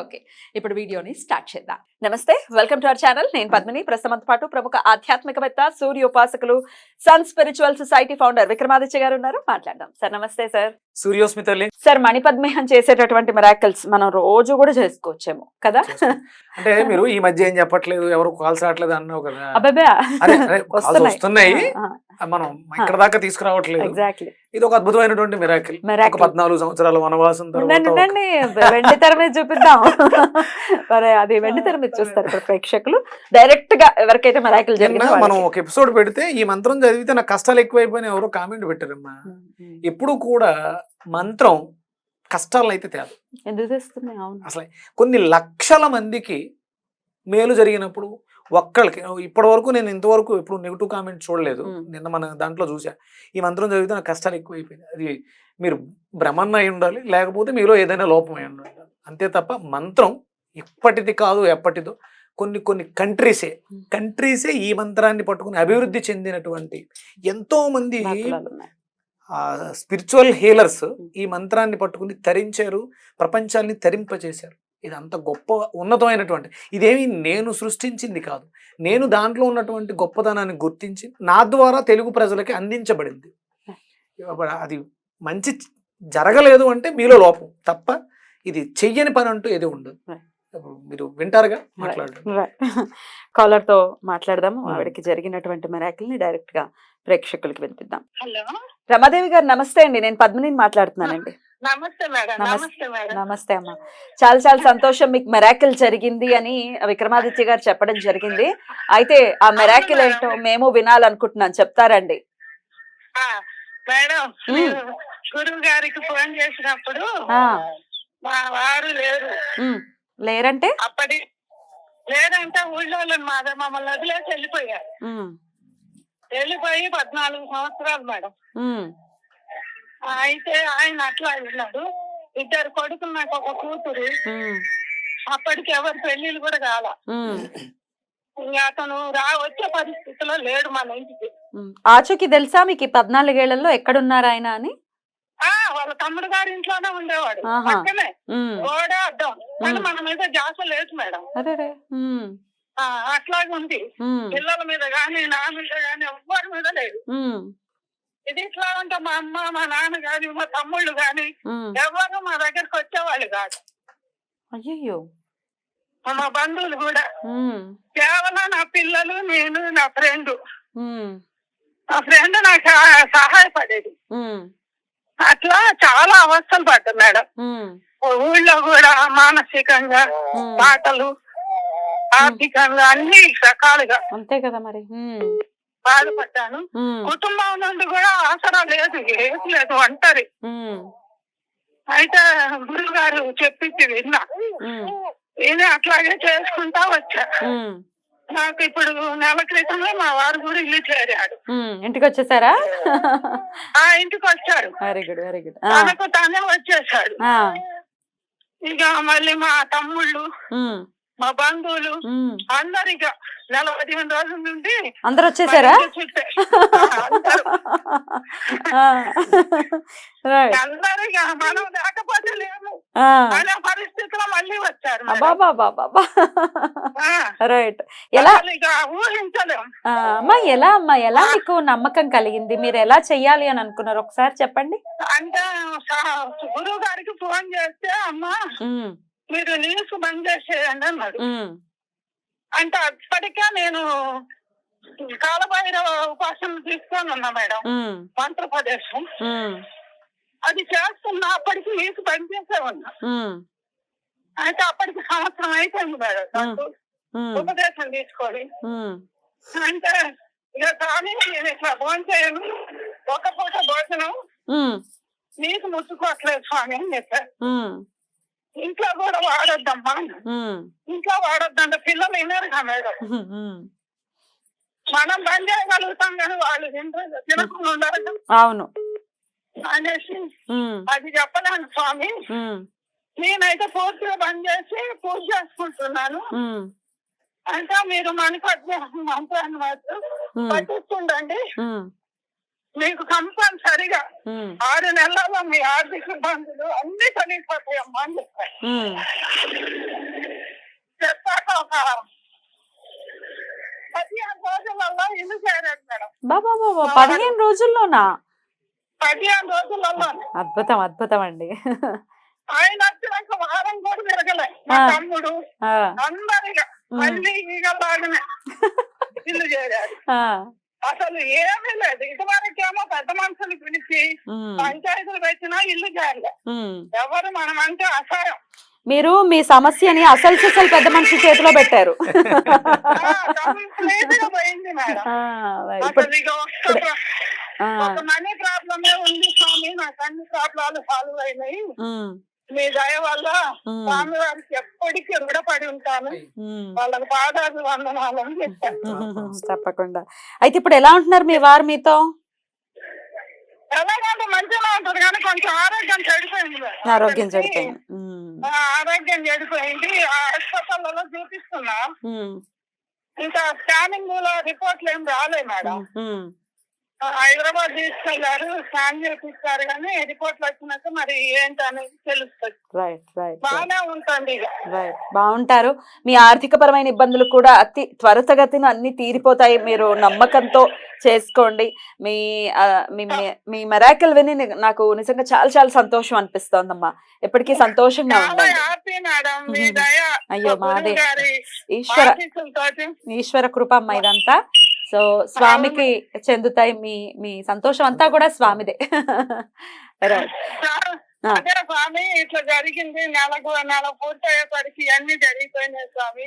Okay ఇప్పుడు వీడియోని start చేద్దాం. నమస్తే వెల్కమ్ టు అవర్ ఛానల్. నేను పద్మిని. ప్రస్తుతంతో పాటు ప్రముఖ ఆధ్యాత్మికవేత్త సూర్య ఉపాసకులు sun spiritual society founder Vikramaditya garu ఉన్నారు. మాట్లాడదాం. సార్ నమస్తే సార్. సూర్యోస్మి తల్లి సార్ మణిపద్మేహం చేసేటటువంటి మిరాకల్స్ మనం రోజు కూడా చేసుకోవచ్చేమో కదా? అంటే మీరు ఈ మధ్య ఏం చెప్పట్లేదు ఎవరు కాల్స్ రావట్లేదు అన్నావు కదా. అదే calls వస్తున్నాయి. మనం ఇక్కడ దాకా తీసుకురావట్లేదు. ఎగ్జాక్ట్లీ ఇది ఒక అద్భుతమైనటువంటి మిరాకిల్ ఒక. పద్నాలుగు సంవత్సరాల వనవాసం వెండి తెర మీద చూపిద్దాం. మరి అది వెండి తెర మీద చూస్తారు ప్రేక్షకులు. డైరెక్ట్గా ఎవరికైతే మిరాకిల్ జరిగిందో మనం. ఒక ఎపిసోడ్ పెడితే ఈ మంత్రం చదివితే నాకు కష్టాలు ఎక్కువైపోయినా ఎవరో కామెంట్ పెట్టారమ్మా. ఎప్పుడు కూడా మంత్రం కష్టాలను అయితే తేదు. ఎందుకు అసలు కొన్ని లక్షల మందికి మేలు జరిగినప్పుడు ఒక్కళ్ళకి ఇప్పటి వరకు నేను ఇంతవరకు ఎప్పుడు నెగిటివ్ కామెంట్ చూడలేదు. నిన్న మన దాంట్లో చూసా ఈ మంత్రం చదివితే నాకు కష్టాలు ఎక్కువైపోయినాయి. అది మీరు బ్రహ్మన్న అయి ఉండాలి లేకపోతే మీలో ఏదైనా లోపం అయి ఉండాలి. అంతే తప్ప మంత్రం ఇప్పటిది కాదు ఎప్పటిదో. కొన్ని కొన్ని కంట్రీసే. కంట్రీసే ఈ మంత్రాన్ని పట్టుకుని అభివృద్ధి చెందినటువంటి ఎంతో మంది దాఖలాలు ఉన్నాయి. స్పిరిచువల్ హీలర్స్ ఈ మంత్రాన్ని పట్టుకుని తరించారు ప్రపంచాన్ని తరింపచేశారు ఇది అంత గొప్ప ఉన్నతమైనటువంటి ఇదేమి నేను సృష్టించింది కాదు. నేను దాంట్లో ఉన్నటువంటి గొప్పదనాన్ని గుర్తించి నా ద్వారా తెలుగు ప్రజలకి అందించబడింది. అది మంచి జరగలేదు అంటే మీలో లోపం తప్ప ఇది చెయ్యని పని అంటూ ఏది ఉండదు. మీరు వింటారుగా మాట్లాడండి. కాలర్తో మాట్లాడదాము. Hmm. ఆవిడకి జరిగినటువంటి మిరాకిల్ని డైరెక్ట్గా ప్రేక్షకులకి వినిపిద్దాం. హలో రమాదేవి గారు నమస్తే అండి. నేను పద్మిని మాట్లాడుతున్నానండి. నమస్తే మేడం నమస్తే. మేడం. నమస్తే అమ్మా. చాలా చాలా సంతోషం మీకు మెరాకిల్ జరిగింది అని విక్రమాదిత్య గారు చెప్పడం జరిగింది. అయితే ఆ మెరాకిల్? ఏంటో మేము వినాలనుకుంటున్నాం. చెప్తారండి. ఆ, మేడం. గురువు గారికి ఫోన్ చేసినప్పుడు. మా వారు లేరు. లేరంటే? అప్పటి లేదంటే ఊళ్ళో మాదే మమ్మల్ని వదిలేసి వెళ్ళిపోయారు. వెళ్ళిపోయి పద్నాలుగు సంవత్సరాలు మేడం. అయితే ఆయన అట్లా ఉన్నాడు ఇద్దరు కొడుకులు నాకు ఒక కూతురు అప్పటికి ఎవరి పెళ్ళిళ్ళు కూడా కాల. అతను రా వచ్చే పరిస్థితిలో లేడు మన ఇంటికి. ఆచూకీ తెలుసా మీకు పద్నాలుగేళ్ళలో ఎక్కడున్నారు ఆయన అని? ఆ వాళ్ళ తమ్ముడు గారి ఇంట్లోనే ఉండేవాడు. పక్కనే. గోడే అడ్డం. కానీ. మన మీద జాస లేదు మేడం. అట్లాగే ఉంది పిల్లల మీద గాని నా మీద గాని ఎవ్వరి మీద లేదు. ఇది ఇట్లా ఉంటే మా అమ్మ మా నాన్న గాని మా తమ్ముళ్ళు గాని ఉమ్. ఎవరు మా దగ్గరకు వచ్చేవాళ్ళు కాదు. అయ్యయ్యో. మా బంధువులు కూడా. కేవలం నా పిల్లలు నేను నా ఫ్రెండ్. నా ఫ్రెండ్ నాకు సహా- సహాయపడేది. అట్లా చాలా అవస్థలు పడ్డా మేడం. ఊళ్ళో కూడా మానసికంగా. పాటలు ఆర్థికంగా అన్ని రకాలుగా. అంతే కదా మరి. బాధపడ్డాను. కుటుంబం నుండి కూడా ఆసరా లేదు ఏం లేదు ఒంటరి. అయితే గురువు గారు చెప్పింది విన్నా నేను అట్లాగే చేసుకుంటా వచ్చా. నాకు ఇప్పుడు నెల క్రితమే మా వారు కూడా ఇల్లు చేరాడు ఇంటికి వచ్చేసారా? ఆ ఇంటికి వచ్చాడు వెరీ గుడ్ వెరీ గుడ్. తనకు తానే వచ్చేసాడు. ఇక మళ్ళీ మా తమ్ముళ్ళు మా బంధువులు అందరు ఇక నెల పదిహేను రోజుల నుండి అందరు వచ్చేసారా. అందరూ. ఇక మనం లేకపోతే లేము. అనే పరిస్థితిలో మళ్ళీ వచ్చారు. బాబా ఆ, రైట్ ఎలా అమ్మా ఎలా అమ్మా ఎలా మీకు నమ్మకం కలిగింది? మీరు ఎలా చెయ్యాలి అని అనుకున్నారు? ఒకసారి చెప్పండి. అంటే గురువు గారికి ఫోన్ చేస్తే అమ్మా మీరు న్యూస్ బంద్ చేసేయండి అన్నాడు. అంటే అప్పటికే నేను కాలభైరవ ఉపాసన తీసుకొని ఉన్నా మేడం. మంత్రప్రదేశం ఉమ్, అది చేస్తున్నా అప్పటికి న్యూస్ బంద్ చేసే ఉన్నా. అయితే అప్పటికి సంవత్సరం అయిపోయింది మేడం ఉపదేశం తీసుకొని. ఉమ్, అంటే ఇక స్వామి నేను ఇట్లా భోజనం చేయను. ఒక పూట భోజనం. నీకు ముట్టుకోవట్లేదు స్వామి అని చెప్పారు. ఇంట్లో కూడా వాడొద్దమ్మా ఇంట్లో వాడొద్దంటే. పిల్లలు వినరు కదా. మనం బంద్ చేయగలుగుతాం కానీ వాళ్ళు తినకుండా ఉండరు. అవును. అనేసి అది చెప్పలేను స్వామి. నేనైతే పూర్తిగా బంద్ చేసి పూజ చేసుకుంటున్నాను. అంటే మీరు మణిపద్మ మంత్రాన్ని మాత్రం పట్టిస్తుండండి మీకు కంపల్సరిగా ఉమ్, ఆరు నెలల్లో మీ ఆర్థిక ఇబ్బందులు అన్ని తొలగిపోతాయమ్మా అని చెప్పారు. చెప్పాక ఒక పదిహేను రోజులలో ఇల్లు చేరారు మేడం. బాబా బాబా పదిహేను రోజుల్లోనా? పదిహేను రోజులలో అద్భుతం అద్భుతం అండి. ఆయన వచ్చినాక వారం కూడా తిరగలే. మా. తమ్ముడు అందరిగా మళ్ళీ ఈగలాగనే ఇల్లు చేరారు. అసలు ఏమీ లేదు. ఇదివరకేమో పెద్ద మనుషులు పిలిచి పంచాయతీలు పెట్టినా ఇల్లు ఉమ్. ఎవరు మనం అంటే అసహాయం. మీరు మీ సమస్యని అసలు సిసలు పెద్ద మనిషి చేతిలో పెట్టారు. మనీ ప్రాబ్లమే ఉంది స్వామి. నాకు అన్ని ప్రాబ్లాలు సాల్వ్ అయినాయి. మీ దయ వల్ల స్వామి వారికి ఎప్పటికీ రుణపడి ఉంటాను. వాళ్ళకి పాదాలు వందనాలు అని చెప్పాను. తప్పకుండా. అయితే ఇప్పుడు ఎలా ఉంటున్నారు మీ వారు మీతో? ఎలాగంటే మంచిగా ఉంటుంది కానీ కొంచెం ఆరోగ్యం చెడిపోయింది. ఆరోగ్యం చెడిపోయింది. ఆరోగ్యం చెడిపోయింది. ఆ హాస్పిటల్లో చూపిస్తున్నా. ఇంకా స్కానింగ్లో రిపోర్ట్లు ఏం రాలే మేడం. హైదరాబాద్ తీసుకెళ్ళారు స్కాన్ చేపిస్తారు కానీ రిపోర్ట్లు వచ్చినాక మరి ఏంటనేది తెలుస్తుంది. రైట్ రైట్ రైట్ బాగానే ఉంటుంది రైట్ బాగుంటారు. మీ ఆర్థిక పరమైన ఇబ్బందులు కూడా అతి త్వరితగతిన అన్ని తీరిపోతాయి. మీరు నమ్మకంతో చేసుకోండి. మీ మీ మెరాకిల్ విని నాకు నిజంగా చాలా చాలా సంతోషం అనిపిస్తోందమ్మా. ఎప్పటికీ సంతోషంగా అయ్యో, మాదే. ఈశ్వర ఈశ్వర కృపమ్మ ఇదంతా. సో స్వామికి చెందుతాయి మీ మీ సంతోషం అంతా కూడా స్వామిదే. స్వామి ఇట్లా జరిగింది నెలకు నెల పూర్తయ్యేసరికి అన్ని జరిగిపోయినాయి స్వామి.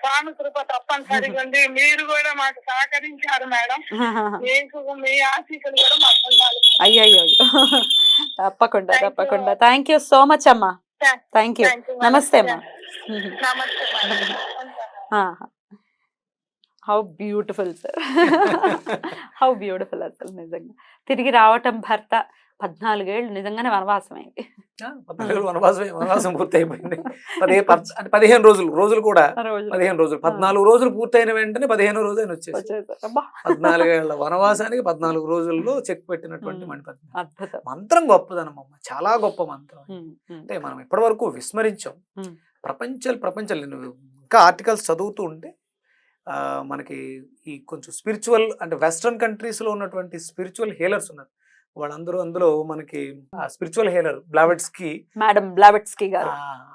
స్వామి కృప తప్పనిసరిగా ఉంది. మీరు కూడా మాకు సహకరించారు మేడం. మీకు మీ ఆశీస్సులు కూడా మాకు ఉండాలి. అయ్యయ్యో. తప్పకుండా. తప్పకుండా. థ్యాంక్ యూ సో మచ్ అమ్మా. Thank you. నమస్తే అమ్మా. నమస్తే. How beautiful sir how beautiful అసలు నిజంగా. తిరిగి రావటం భర్త పద్నాలుగేళ్ళు నిజంగానే వనవాసం అయింది పద్నాలుగు వనవాసం వనవాసం పూర్తి అయిపోయింది పదే పద్- అంటే పదిహేను రోజులు రోజులు కూడా పదిహేను రోజులు. పద్నాలుగు రోజులు పూర్తయిన వెంటనే పదిహేను రోజు ఆయన వచ్చేసి పద్నాలుగేళ్ళ వనవాసానికి పద్నాలుగు రోజుల్లో చెక్ పెట్టినటువంటి. మణిపద్మ మంత్రం గొప్పదనం అమ్మ. చాలా గొప్ప మంత్రం అంటే మనం ఇప్పటివరకు విస్మరించాం. మ్మ్. ప్రపంచాలు ప్రపంచాలు ఇంకా ఆర్టికల్స్ చదువుతూ ఉంటే మనకి ఈ కొంచెం స్పిరిచువల్ అంటే వెస్ట్రన్ కంట్రీస్లో ఉన్నటువంటి స్పిరిచువల్ హీలర్స్ ఉన్నారు. వాళ్ళందరూ అందులో మనకి spiritual healer Blavatsky madam Blavatsky garu.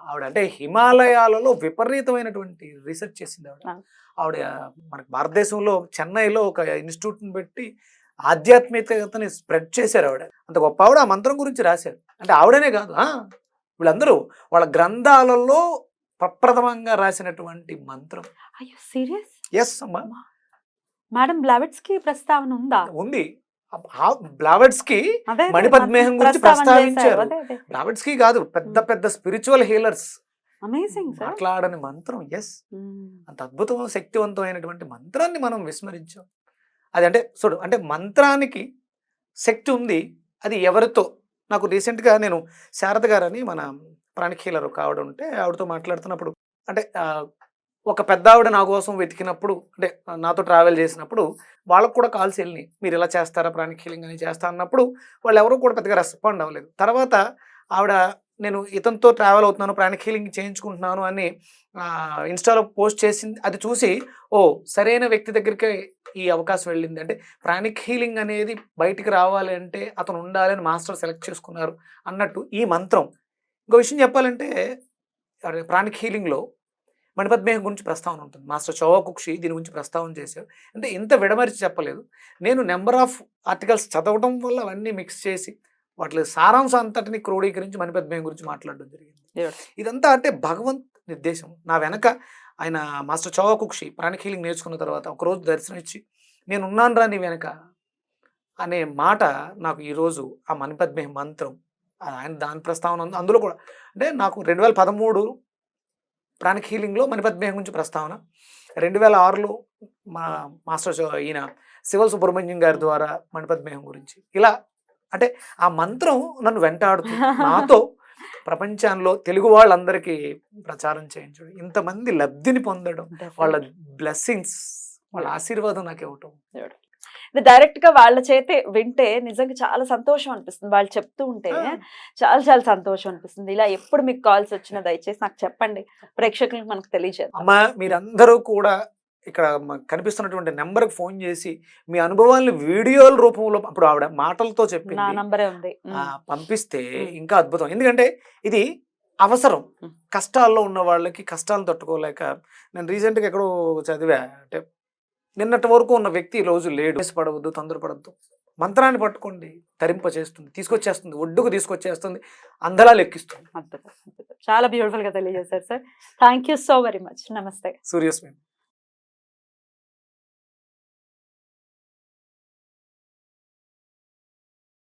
ఆవిడ అంటే హిమాలయాలలో విపరీతమైనటువంటి రీసెర్చ్ చేసింది ఆవిడ. ఆవిడ మనకి భారతదేశంలో చెన్నైలో ఒక ఇన్స్టిట్యూట్ని పెట్టి ఆధ్యాత్మికతని స్ప్రెడ్ చేశారు ఆవిడ. అంత గొప్ప ఆవిడ ఆ మంత్రం గురించి రాశారు. అంటే ఆవిడనే కాదు వీళ్ళందరూ వాళ్ళ గ్రంథాలలో ప్రప్రథమంగా రాసినటువంటి మంత్రం. అయ్యో సీరియస్? ఎస్ అమ్మా. మేడం బ్లావెట్స్కి ప్రస్తావన ఉందా? ఉంది. బ్లావెట్స్కి మణిపద్మేహం గురించి ప్రస్తావించారు. బ్లావెట్స్కి కాదు పెద్ద పెద్ద స్పిరిచువల్ హీలర్స్. అమేజింగ్ మాట్లాడని మంత్రం ఎస్ అంత అద్భుతం శక్తివంతమైనటువంటి మంత్రాన్ని మనం విస్మరించాం. అది అంటే చూడు అంటే మంత్రానికి శక్తి ఉంది అది ఎవరితో? నాకు రీసెంట్గా నేను శారద గారని మన ప్రాణిక్ హీలర్ ఒక ఆవిడ ఉంటే ఆవిడతో మాట్లాడుతున్నప్పుడు అంటే ఒక పెద్ద ఆవిడ నా కోసం వెతికినప్పుడు అంటే నాతో ట్రావెల్ చేసినప్పుడు వాళ్ళకు కూడా కాల్స్ వెళ్ళినాయి. మీరు ఇలా చేస్తారా? ప్రాణిక్ హీలింగ్ అని చేస్తా అన్నప్పుడు వాళ్ళు ఎవరు కూడా పెద్దగా రెస్పాండ్ అవ్వలేదు. తర్వాత ఆవిడ నేను ఇతనితో ట్రావెల్ అవుతున్నాను ప్రాణిక్ హీలింగ్ చేయించుకుంటున్నాను అని ఇన్స్టాలో పోస్ట్ చేసింది. అది చూసి ఓ సరైన వ్యక్తి దగ్గరికి ఈ అవకాశం వెళ్ళింది. అంటే ప్రాణిక్ హీలింగ్ అనేది బయటికి రావాలి అంటే అతను ఉండాలని మాస్టర్ సెలెక్ట్ చేసుకున్నారు అన్నట్టు ఈ మంత్రం. ఇంకో విషయం చెప్పాలంటే ప్రాణిక్ హీలింగ్లో మణిపద్మేహం గురించి ప్రస్తావన ఉంటుంది. మాస్టర్ చౌవకుక్షి దీని గురించి ప్రస్తావన చేశారు అంటే ఇంత విడమరిచి చెప్పలేదు. నేను నెంబర్ ఆఫ్ ఆర్టికల్స్ చదవడం వల్ల అవన్నీ మిక్స్ చేసి వాటి సారాంశం అంతటిని క్రోడీకరించి మణిపద్మేహం గురించి మాట్లాడడం జరిగింది. ఇదంతా అంటే భగవంత్ నిర్దేశం. నా వెనక ఆయన మాస్టర్ చౌవకుక్షి ప్రాణిక్ హీలింగ్ నేర్చుకున్న తర్వాత ఒకరోజు దర్శనం ఇచ్చి నేను ఉన్నాను రా నీ వెనక అనే మాట నాకు ఈరోజు ఆ మణిపద్మే మంత్రం ఆయన దాని ప్రస్తావన ఉంది అందులో కూడా. అంటే నాకు రెండు వేల పదమూడు ప్రాణిక్ హీలింగ్లో మణిపద్మేహం గురించి ప్రస్తావన. రెండు వేల ఆరులో మా మాస్టర్ ఈయన శివల్ సుబ్రహ్మణ్యం గారి ద్వారా మణిపద్మేహం గురించి. ఇలా అంటే ఆ మంత్రం నన్ను వెంటాడుతూ నాతో ప్రపంచంలో తెలుగు వాళ్ళందరికీ ప్రచారం చేయించడం ఇంతమంది లబ్ధిని పొందడం వాళ్ళ బ్లెస్సింగ్స్ వాళ్ళ ఆశీర్వాదం నాకు ఇవ్వటం డైరెక్ట్గా వాళ్ళ చేతే వింటే నిజంగా చాలా సంతోషం అనిపిస్తుంది. వాళ్ళు చెప్తూ ఉంటే చాలా చాలా సంతోషం అనిపిస్తుంది. ఇలా ఎప్పుడు మీకు కాల్స్ వచ్చినా దయచేసి నాకు చెప్పండి. ప్రేక్షకులకు మనకు తెలియజేద్దాం. అమ్మ మీరందరూ కూడా ఇక్కడ కనిపిస్తున్నటువంటి నెంబర్కి ఫోన్ చేసి మీ అనుభవాలను వీడియోల రూపంలో అప్పుడు ఆవిడ మాటలతో నంబరే ఉమ్. పంపిస్తే. ఇంకా అద్భుతం. ఎందుకంటే ఇది అవసరం. కష్టాల్లో ఉన్న వాళ్ళకి కష్టాలు తట్టుకోలేక నేను రీసెంట్గా ఎక్కడో చదివా అంటే నిన్నటి వరకు ఉన్న వ్యక్తి ఈ రోజు లేడు. పడవద్దు తొందరపడద్దు మంత్రాన్ని పట్టుకోండి తరింప చేస్తుంది తీసుకొచ్చేస్తుంది ఒడ్డుకు తీసుకొచ్చేస్తుంది అందలా లెక్కిస్తుంది. చాలా బ్యూటిఫుల్గా తెలియజేశారు sir thank you so very much నమస్తే. సూర్యస్మి